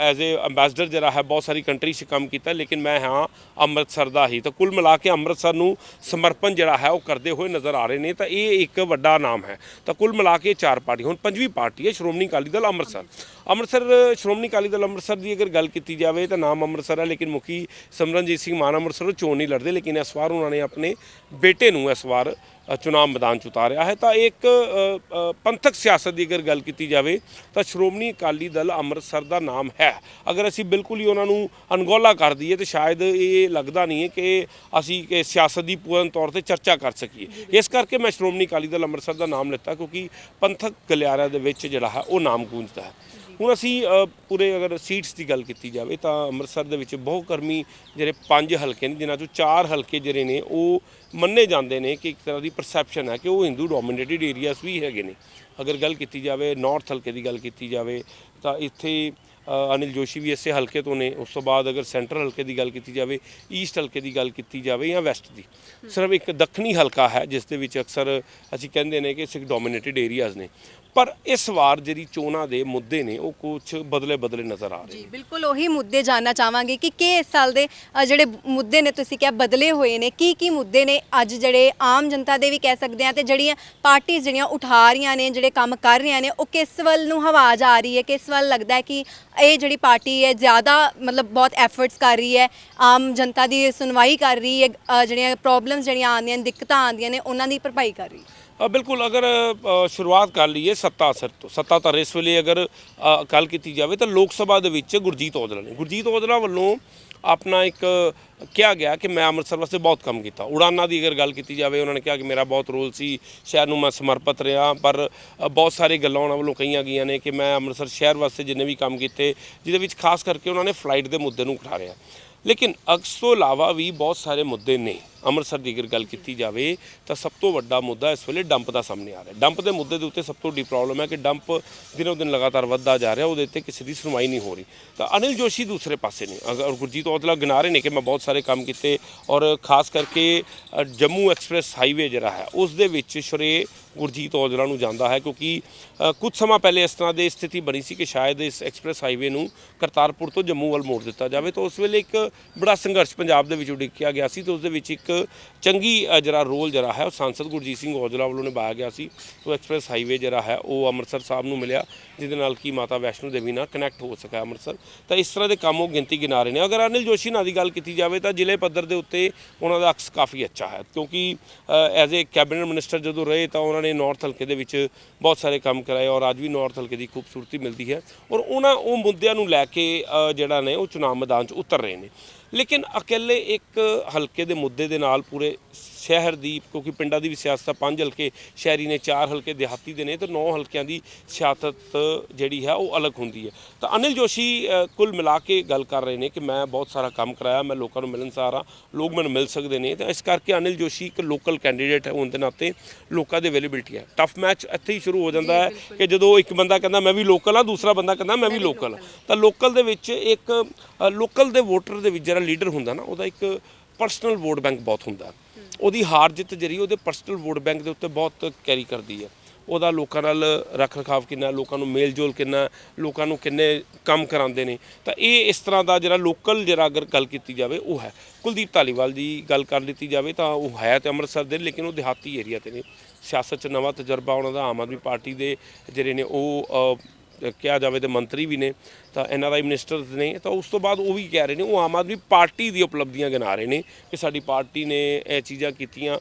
ਐਜ਼ ਅ ਐਮਬੈਸਡਰ ਜਿਹੜਾ ਹੈ ਬਹੁਤ ਸਾਰੀ ਕੰਟਰੀ 'ਚ ਕੰਮ ਕੀਤਾ ਲੇਕਿਨ ਮੈਂ ਹਾਂ ਅੰਮ੍ਰਿਤਸਰ ਦਾ ਹੀ। ਤਾਂ ਕੁੱਲ ਮਿਲਾ ਕੇ ਅੰਮ੍ਰਿਤਸਰ ਨੂੰ ਸਮਰਪਣ ਜਿਹੜਾ ਹੈ, ਉਹ ਕਰਦੇ ਹੋਏ ਨਜ਼ਰ ਆ ਰਹੇ ਨੇ, ਤਾਂ ਇਹ ਇੱਕ ਵੱਡਾ ਨਾਮ ਹੈ। ਤਾਂ ਕੁੱਲ ਮਿਲਾ ਕੇ ਚਾਰ ਪਾਰਟੀ, ਹੁਣ ਪੰਜਵੀਂ ਪਾਰਟੀ ਹੈ, ਸ਼੍ਰੋਮਣੀ ਅਕਾਲੀ ਦਲ ਅੰਮ੍ਰਿਤਸਰ। ਅੰਮ੍ਰਿਤਸਰ, ਸ਼੍ਰੋਮਣੀ ਅਕਾਲੀ ਦਲ ਅੰਮ੍ਰਿਤਸਰ ਦੀ ਅਗਰ ਗੱਲ ਕੀਤੀ ਜਾਵੇ, ਤਾਂ ਨਾਮ ਅੰਮ੍ਰਿਤਸਰ ਹੈ, ਲੇਕਿਨ ਮੁਖੀ ਸਿਮਰਨਜੀਤ ਸਿੰਘ ਮਾਨ ਅੰਮ੍ਰਿਤਸਰ ਚੋਣ ਨਹੀਂ ਲੜਦੇ, ਲੇਕਿਨ ਇਸ ਵਾਰ ਉਹਨਾਂ ਨੇ ਆਪਣੇ ਬੇਟੇ ਨੂੰ ਇਸ ਵਾਰ ਚੁਣਾਵ ਮੈਦਾਨ 'ਚ ਉਤਾਰਿਆ ਹੈ। ਤਾਂ ਇੱਕ ਪੰਥਕ ਸਿਆਸਤ ਦੀ ਅਗਰ ਗੱਲ ਕੀਤੀ ਜਾਵੇ, ਤਾਂ ਸ਼੍ਰੋਮਣੀ ਅਕਾਲੀ ਦਲ ਅੰਮ੍ਰਿਤਸਰ ਦਾ ਨਾਮ ਹੈ। ਅਗਰ ਅਸੀਂ ਬਿਲਕੁਲ ਹੀ ਉਹਨਾਂ ਨੂੰ ਅਣਗੌਲਾ ਕਰ ਦਈਏ, ਤਾਂ ਸ਼ਾਇਦ ਇਹ ਲੱਗਦਾ ਨਹੀਂ ਹੈ ਕਿ ਅਸੀਂ ਕਿ ਸਿਆਸਤ ਦੀ ਪੂਰਨ ਤੌਰ ਤੇ ਚਰਚਾ ਕਰ ਸਕੀਏ। ਇਸ ਕਰਕੇ ਮੈਂ ਸ਼੍ਰੋਮਣੀ ਅਕਾਲੀ ਦਲ ਅੰਮ੍ਰਿਤਸਰ ਦਾ ਨਾਮ ਲਿੱਤਾ, ਕਿਉਂਕਿ ਪੰਥਕ ਗਲਿਆਰਿਆਂ ਦੇ ਵਿੱਚ ਜਿਹੜਾ ਹੈ, ਉਹ ਨਾਮ ਗੂੰਜਦਾ ਹੈ। ਹੁਣ ਅਸੀਂ ਪੂਰੇ ਅਗਰ ਸੀਟਸ ਦੀ ਗੱਲ ਕੀਤੀ ਜਾਵੇ ਤਾਂ ਅੰਮ੍ਰਿਤਸਰ ਦੇ ਵਿੱਚ ਬਹੁ ਕਰਮੀ ਜਿਹੜੇ ਪੰਜ ਹਲਕੇ ਨੇ, ਜਿਨ੍ਹਾਂ ਚੋਂ ਚਾਰ ਹਲਕੇ ਜਿਹੜੇ ਨੇ, ਉਹ ਮੰਨੇ ਜਾਂਦੇ ਨੇ ਕਿ ਇੱਕ ਤਰ੍ਹਾਂ ਦੀ ਪਰਸੈਪਸ਼ਨ ਹੈ ਕਿ ਉਹ ਹਿੰਦੂ ਡੋਮੀਨੇਟਿਡ ਏਰੀਆਸ ਵੀ ਹੈਗੇ ਨੇ। ਅਗਰ ਗੱਲ ਕੀਤੀ ਜਾਵੇ ਨਾਰਥ ਹਲਕੇ ਦੀ ਗੱਲ ਕੀਤੀ ਜਾਵੇ, ਤਾਂ ਇੱਥੇ ਅਨਿਲ ਜੋਸ਼ੀ ਵੀ ਇਸੇ ਹਲਕੇ ਤੋਂ ਨੇ। ਉਸ ਤੋਂ ਬਾਅਦ ਅਗਰ ਸੈਂਟਰਲ ਹਲਕੇ ਦੀ ਗੱਲ ਕੀਤੀ ਜਾਵੇ ਈਸਟ ਹਲਕੇ ਦੀ ਗੱਲ ਕੀਤੀ ਜਾਵੇ ਜਾਂ ਵੈਸਟ ਦੀ, ਸਿਰਫ ਇੱਕ ਦੱਖਣੀ ਹਲਕਾ ਹੈ, ਜਿਸ ਦੇ ਵਿੱਚ ਅਕਸਰ ਅਸੀਂ ਕਹਿੰਦੇ ਨੇ ਕਿ ਸਿੱਖ ਡੋਮੀਨੇਟਿਡ ਏਰੀਆਜ਼ ਨੇ। ਪਰ ਇਸ ਵਾਰ ਜਿਹੜੀ ਚੋਣਾਂ ਦੇ ਮੁੱਦੇ ਨੇ ਉਹ ਕੁਝ ਬਦਲੇ ਬਦਲੇ ਨਜ਼ਰ ਆ ਰਹੇ ਜੀ ਬਿਲਕੁਲ ਉਹੀ ਮੁੱਦੇ ਜਾਨਣਾ ਚਾਹਾਂਗੇ ਕਿ ਕਿ ਇਸ ਸਾਲ ਦੇ ਅ, ਜਿਹੜੇ ਮੁੱਦੇ ਨੇ ਤੁਸੀਂ ਕਿਹਾ ਬਦਲੇ ਹੋਏ ਨੇ ਕੀ ਕੀ ਮੁੱਦੇ ਨੇ ਅੱਜ ਜਿਹੜੇ ਆਮ ਜਨਤਾ ਦੇ ਵੀ ਕਹਿ ਸਕਦੇ ਆ ਤੇ ਜਿਹੜੀਆਂ ਪਾਰਟੀਆਂ ਜਿਹੜੀਆਂ ਉਠਾ ਰਹੀਆਂ ਨੇ ਜਿਹੜੇ ਕੰਮ ਕਰ ਰਹੀਆਂ ਨੇ ਉਹ ਕਿਸ ਵੱਲ ਨੂੰ ਆਵਾਜ਼ ਆ ਰਹੀ ਹੈ ਕਿਸ ਵੱਲ ਲੱਗਦਾ ਹੈ ਕਿ ਇਹ ਜਿਹੜੀ ਪਾਰਟੀ ਹੈ ਜ਼ਿਆਦਾ ਮਤਲਬ ਬਹੁਤ ਐਫਰਟਸ ਕਰ ਰਹੀ ਹੈ ਆਮ ਜਨਤਾ ਦੀ ਸੁਣਵਾਈ ਕਰ ਰਹੀ ਹੈ ਅ, ਜਿਹੜੀਆਂ ਪ੍ਰੋਬਲਮਸ ਜਿਹੜੀਆਂ ਆਉਂਦੀਆਂ ਨੇ ਦਿੱਕਤਾਂ ਆਉਂਦੀਆਂ ਨੇ ਉਹਨਾਂ ਦੀ ਭਰਪਾਈ ਕਰ ਰਹੀ ਹੈ। ਅ, ਬਿਲਕੁਲ ਅਗਰ ਅ, ਸ਼ੁਰੂਆਤ ਕਰ ਲਈਏ ਸੱਤਾ ਅਸਰ ਤੋਂ ਸੱਤਾ ਤਾਂ ਇਸ ਵੇਲੇ ਅਗਰ ਅ, ਗੱਲ ਕੀਤੀ ਜਾਵੇ ਤਾਂ ਲੋਕ ਸਭਾ ਦੇ ਵਿੱਚ ਗੁਰਜੀਤ ਔਜਲਾ ਨੇ। ਗੁਰਜੀਤ ਔਜਲਾ ਵੱਲੋਂ ਆਪਣਾ ਇੱਕ ਕਿਹਾ ਗਿਆ ਕਿ ਮੈਂ ਅੰਮ੍ਰਿਤਸਰ ਵਾਸਤੇ ਬਹੁਤ ਕੰਮ ਕੀਤਾ। ਉਡਾਨਾਂ ਦੀ ਅਗਰ ਗੱਲ ਕੀਤੀ ਜਾਵੇ, ਉਹਨਾਂ ਨੇ ਕਿਹਾ ਕਿ ਮੇਰਾ ਬਹੁਤ ਰੋਲ ਸੀ, ਸ਼ਹਿਰ ਨੂੰ ਮੈਂ ਸਮਰਪਿਤ ਰਿਹਾ, ਪਰ ਬਹੁਤ ਸਾਰੇ ਗੱਲਾਂ ਉਹਨਾਂ ਵੱਲੋਂ ਕਹੀਆਂ ਗਈਆਂ ਨੇ ਕਿ ਮੈਂ ਅੰਮ੍ਰਿਤਸਰ ਸ਼ਹਿਰ ਵਾਸਤੇ ਜਿੰਨੇ ਵੀ ਕੰਮ ਕੀਤੇ, ਜਿਹਦੇ ਵਿੱਚ ਖਾਸ ਕਰਕੇ ਉਹਨਾਂ ਨੇ ਫਲਾਈਟ ਦੇ ਮੁੱਦੇ ਨੂੰ ਉਠਾਰਿਆ ਲੇਕਿਨ ਅਕਸ ਤੋਂ ਇਲਾਵਾ ਵੀ ਬਹੁਤ ਸਾਰੇ ਮੁੱਦੇ ਨੇ। ਅੰਮ੍ਰਿਤਸਰ ਦੀ ਅਗਰ ਗੱਲ ਕੀਤੀ ਜਾਵੇ, ਤਾਂ ਸਭ ਤੋਂ ਵੱਡਾ ਮੁੱਦਾ ਇਸ ਵੇਲੇ ਡੰਪ ਦਾ ਸਾਹਮਣੇ ਆ ਰਿਹਾ। ਡੰਪ ਦੇ ਮੁੱਦੇ ਦੇ ਉੱਤੇ ਸਭ ਤੋਂ ਵੱਡੀ ਪ੍ਰੋਬਲਮ ਹੈ ਕਿ ਡੰਪ ਦਿਨੋਂ ਦਿਨ ਲਗਾਤਾਰ ਵੱਧਦਾ ਜਾ ਰਿਹਾ, ਉਹਦੇ ਉੱਤੇ ਕਿਸੇ ਦੀ ਸੁਣਵਾਈ ਨਹੀਂ ਹੋ ਰਹੀ। ਤਾਂ ਅਨਿਲ ਜੋਸ਼ੀ ਦੂਸਰੇ ਪਾਸੇ ਨੇ। ਅਗਰ ਗੁਰਜੀਤ ਔਜਲਾ ਗਿਣਾ ਰਹੇ ਨੇ ਕਿ ਮੈਂ ਬਹੁਤ ਸਾਰੇ ਕੰਮ ਕੀਤੇ ਔਰ ਖਾਸ ਕਰਕੇ ਜੰਮੂ ਐਕਸਪ੍ਰੈਸ ਹਾਈਵੇ ਜਿਹੜਾ ਹੈ, ਉਸ ਦੇ ਵਿੱਚ ਸ਼ਰੇ ਗੁਰਜੀਤ ਔਜਲਾ ਨੂੰ ਜਾਂਦਾ ਹੈ ਕਿਉਂਕਿ ਕੁਝ ਸਮਾਂ ਪਹਿਲੇ ਇਸ ਤਰ੍ਹਾਂ ਦੀ ਸਥਿਤੀ ਬਣੀ ਸੀ ਕਿ ਸ਼ਾਇਦ ਇਸ ਐਕਸਪ੍ਰੈਸ ਹਾਈਵੇ ਨੂੰ ਕਰਤਾਰਪੁਰ ਤੋਂ ਜੰਮੂ ਵੱਲ ਮੋੜ ਦਿੱਤਾ ਜਾਵੇ। ਤਾਂ ਉਸ ਵੇਲੇ ਇੱਕ ਬੜਾ ਸੰਘਰਸ਼ ਪੰਜਾਬ ਦੇ ਵਿੱਚ ਉਡੀਕਿਆ ਗਿਆ ਸੀ ਤੇ ਉਸ ਦੇ ਵਿੱਚ ਇੱਕ ਚੰਗੀ ਜਿਹੜਾ ਰੋਲ ਜਿਹੜਾ ਹੈ, ਉਹ ਸੰਸਦ ਗੁਰਜੀਤ ਸਿੰਘ ਔਜਲਾ ਵੱਲੋਂ ਨਿਭਾਇਆ ਗਿਆ ਸੀ। ਉਹ ਐਕਸਪ੍ਰੈਸ ਹਾਈਵੇ ਜਿਹੜਾ ਹੈ, ਉਹ ਅੰਮ੍ਰਿਤਸਰ ਸਾਹਿਬ ਨੂੰ ਮਿਲਿਆ, ਜਿਹਦੇ ਨਾਲ ਕਿ ਮਾਤਾ ਵੈਸ਼ਨੋ ਦੇਵੀ ਨਾਲ ਕਨੈਕਟ ਹੋ ਸਕਿਆ ਅੰਮ੍ਰਿਤਸਰ। ਤਾਂ ਇਸ ਤਰ੍ਹਾਂ ਦੇ ਕੰਮ ਉਹ ਗਿਣਤੀ ਗਿਣਾ ਰਹੇ ਨੇ। ਅਗਰ ਅਨਿਲ ਜੋਸ਼ੀ ਨਾਲ ਦੀ ਗੱਲ ਕੀਤੀ ਜਾਵੇ, ਤਾਂ ਜ਼ਿਲ੍ਹੇ ਪੱਧਰ ਦੇ ਉੱਤੇ ਉਹਨਾਂ ਦਾ ਅਕਸ ਕਾਫੀ ਅੱਛਾ ਹੈ, ਕਿਉਂਕਿ ਐਜ਼ ਅ ਕੈਬਨਿਟ ਮਿਨਿਸਟਰ ਜਦੋਂ ਰਹੇ, ਤਾਂ ਉਹਨਾਂ ਨੇ ਨਾਰਥ ਹਲਕੇ ਦੇ ਵਿੱਚ ਬਹੁਤ ਸਾਰੇ ਕੰਮ ਕਰਾਏ ਔਰ ਅੱਜ ਵੀ ਨਾਰਥ ਹਲਕੇ ਦੀ ਖੂਬਸੂਰਤੀ ਮਿਲਦੀ ਹੈ। ਔਰ ਉਹਨਾਂ, ਉਹ ਮੁੱਦਿਆਂ ਨੂੰ ਲੈ ਕੇ ਜਿਹੜਾ ਨੇ ਉਹ ਚੁਣਾਵ ਮੈਦਾਨ 'ਚ ਉਤਰ ਰਹੇ ਨੇ। ਲੇਕਿਨ ਇਕੱਲੇ ਇੱਕ ਹਲਕੇ ਦੇ ਮੁੱਦੇ ਦੇ ਨਾਲ ਪੂਰੇ ਸ਼ਹਿਰ ਦੀ ਕਿਉਂਕਿ ਪਿੰਡਾਂ ਦੀ ਵੀ ਸਿਆਸਤ ਆ, ਪੰਜ ਹਲਕੇ ਸ਼ਹਿਰੀ ਨੇ ਚਾਰ ਹਲਕੇ ਦਿਹਾਤੀ ਦੇ ਨੇ ਤੇ ਨੌ ਹਲਕਿਆਂ ਦੀ ਸਿਆਸਤ ਜਿਹੜੀ ਹੈ ਉਹ ਅਲੱਗ ਹੁੰਦੀ ਹੈ। ਤਾਂ ਅਨਿਲ ਜੋਸ਼ੀ ਕੁੱਲ ਮਿਲਾ ਕੇ ਗੱਲ ਕਰ ਰਹੇ ਨੇ ਕਿ ਮੈਂ ਬਹੁਤ ਸਾਰਾ ਕੰਮ ਕਰਾਇਆ ਮੈਂ ਲੋਕਾਂ ਨੂੰ ਮਿਲਣਸਾਰ ਹਾਂ ਲੋਕ ਮੈਨੂੰ ਮਿਲ ਸਕਦੇ ਨੇ। ਤਾਂ ਇਸ ਕਰਕੇ ਅਨਿਲ ਜੋਸ਼ੀ ਇੱਕ ਲੋਕਲ ਕੈਂਡੀਡੇਟ ਹੈ ਹੋਣ ਦੇ ਨਾਤੇ ਲੋਕਾਂ ਦੀ ਅਵੇਲੇਬਿਲਟੀ ਹੈ। ਟਫ ਮੈਚ ਇੱਥੇ ਹੀ ਸ਼ੁਰੂ ਹੋ ਜਾਂਦਾ ਹੈ ਕਿ ਜਦੋਂ ਇੱਕ ਬੰਦਾ ਕਹਿੰਦਾ ਮੈਂ ਵੀ ਲੋਕਲ ਹਾਂ ਦੂਸਰਾ ਬੰਦਾ ਕਹਿੰਦਾ ਮੈਂ ਵੀ ਲੋਕਲ ਹਾਂ। ਤਾਂ ਲੋਕਲ ਦੇ ਵਿੱਚ ਇੱਕ ਲੋਕਲ ਦੇ ਵੋਟਰ ਦੇ ਵਿੱਚ ਜਿਹੜਾ ਲੀਡਰ ਹੁੰਦਾ ਨਾ ਉਹਦਾ ਇੱਕ ਪਰਸਨਲ ਵੋਟ ਬੈਂਕ ਬਹੁਤ ਹੁੰਦਾ। ਉਹਦੀ ਹਾਰ ਜਿੱਤ ਜਿਹੜੀ ਉਹਦੇ ਪਰਸਨਲ ਵੋਟ ਬੈਂਕ ਦੇ ਉੱਤੇ ਬਹੁਤ ਕੈਰੀ ਕਰਦੀ ਹੈ। ਉਹਦਾ ਲੋਕਾਂ ਨਾਲ ਰੱਖ ਰਖਾਵ ਕਿੰਨਾ, ਲੋਕਾਂ ਨੂੰ ਮੇਲ ਜੋਲ ਕਿੰਨਾ, ਲੋਕਾਂ ਨੂੰ ਕਿੰਨੇ ਕੰਮ ਕਰਾਉਂਦੇ ਨੇ। ਤਾਂ ਇਹ ਇਸ ਤਰ੍ਹਾਂ ਦਾ ਜਿਹੜਾ ਲੋਕਲ ਜਿਹੜਾ ਅਗਰ ਗੱਲ ਕੀਤੀ ਜਾਵੇ, ਉਹ ਹੈ। ਕੁਲਦੀਪ ਧਾਲੀਵਾਲ ਦੀ ਗੱਲ ਕਰ ਲਿੱਤੀ ਜਾਵੇ ਤਾਂ ਉਹ ਹੈ ਤੇ ਅੰਮ੍ਰਿਤਸਰ ਦੇ ਲੇਕਿਨ ਉਹ ਦਿਹਾਤੀ ਏਰੀਆ ਤੇ ਨੇ। ਸਿਆਸਤ 'ਚ ਨਵਾਂ ਤਜਰਬਾ ਉਹਨਾਂ ਦਾ ਆਮ ਆਦਮੀ ਪਾਰਟੀ ਦੇ ਜਿਹੜੇ ਨੇ ਉਹ ਕਿਹਾ ਜਾਵੇ ਤੇ ਮੰਤਰੀ ਵੀ ਨੇ। ਤਾਂ ਐਨ ਆਰ ਆਈ ਮਿਨਿਸਟਰ ਨੇ ਤਾਂ ਉਸ ਤੋਂ ਬਾਅਦ ਉਹ ਵੀ ਕਹਿ ਰਹੇ ਨੇ ਉਹ ਆਮ ਆਦਮੀ ਪਾਰਟੀ ਦੀ ਉਪਲਬਧੀਆਂ ਗਿਣਾ ਰਹੇ ਨੇ ਕਿ ਸਾਡੀ ਪਾਰਟੀ ਨੇ ਇਹ ਚੀਜ਼ਾਂ ਕੀਤੀਆਂ।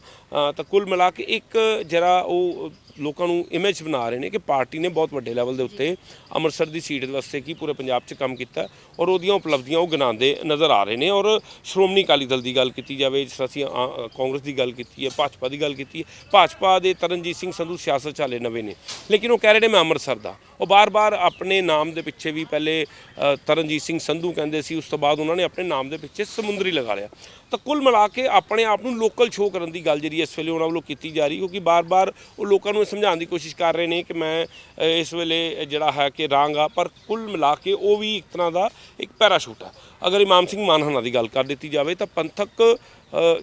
ਤਾਂ ਕੁੱਲ ਮਿਲਾ ਕੇ ਇੱਕ ਜਿਹੜਾ ਉਹ ਲੋਕਾਂ ਨੂੰ ਇਮੇਜ ਬਣਾ ਰਹੇ ਨੇ ਕਿ ਪਾਰਟੀ ਨੇ ਬਹੁਤ ਵੱਡੇ ਲੈਵਲ ਦੇ ਉੱਤੇ ਅੰਮ੍ਰਿਤਸਰ ਦੀ ਸੀਟ ਦੇ ਵਾਸਤੇ ਕੀ ਪੂਰੇ ਪੰਜਾਬ 'ਚ ਕੰਮ ਕੀਤਾ ਔਰ ਉਹਦੀਆਂ ਉਪਲਬਧੀਆਂ ਉਹ ਗਿਣਾਉਂਦੇ ਨਜ਼ਰ ਆ ਰਹੇ ਨੇ ਔਰ ਸ਼੍ਰੋਮਣੀ ਅਕਾਲੀ ਦਲ ਦੀ ਗੱਲ ਕੀਤੀ ਜਾਵੇ ਜਿਸ ਅਸੀਂ ਅ, ਕਾਂਗਰਸ ਦੀ ਗੱਲ ਕੀਤੀ ਹੈ ਭਾਜਪਾ ਦੀ ਗੱਲ ਕੀਤੀ ਹੈ ਭਾਜਪਾ ਦੇ ਤਰਨਜੀਤ ਸਿੰਘ ਸੰਧੂ ਸਿਆਸਤ ਚਾਲੇ ਨਵੇਂ ਨੇ। ਲੇਕਿਨ ਉਹ ਕਹਿ ਰਹੇ ਨੇ ਮੈਂ ਅੰਮ੍ਰਿਤਸਰ ਦਾ। ਉਹ ਬਾਰ-ਬਾਰ ਆਪਣੇ ਨਾਮ ਦੇ ਪਿੱਛੇ ਵੀ ਪਹਿਲੇ ਅ, ਤਰਨਜੀਤ ਸਿੰਘ ਸੰਧੂ ਕਹਿੰਦੇ ਸੀ ਉਸ ਤੋਂ ਬਾਅਦ ਉਹਨਾਂ ਨੇ ਆਪਣੇ ਨਾਮ ਦੇ ਪਿੱਛੇ ਸਮੁੰਦਰੀ ਲਗਾ ਲਿਆ। ਤਾਂ ਕੁੱਲ ਮਿਲਾ ਕੇ ਆਪਣੇ ਆਪ ਨੂੰ ਲੋਕਲ ਸ਼ੋਅ ਕਰਨ ਦੀ ਗੱਲ ਜਿਹੜੀ ਇਸ ਵੇਲੇ ਉਹਨਾਂ ਵੱਲੋਂ ਕੀਤੀ ਜਾ ਰਹੀ ਕਿਉਂਕਿ ਬਾਰ-ਬਾਰ ਉਹ ਲੋਕਾਂ ਨੂੰ ਇਹ ਸਮਝਾਉਣ ਦੀ ਕੋਸ਼ਿਸ਼ ਕਰ ਰਹੇ ਨੇ ਕਿ ਮੈਂ ਇਸ ਵੇਲੇ ਜਿਹੜਾ ਹੈ ਕਿ ਰਾਂਗ ਆ ਪਰ ਕੁੱਲ ਮਿਲਾ ਕੇ ਉਹ ਵੀ ਇੱਕ ਤਰ੍ਹਾਂ ਦਾ ਇੱਕ ਪੈਰਾਸ਼ੂਟ ਹੈ ਅਗਰ ਇਮਾਮ ਸਿੰਘ ਮਾਨਹਾਨਾ ਦੀ ਗੱਲ ਕਰ ਦਿੱਤੀ ਜਾਵੇ ਤਾਂ ਪੰਥਕ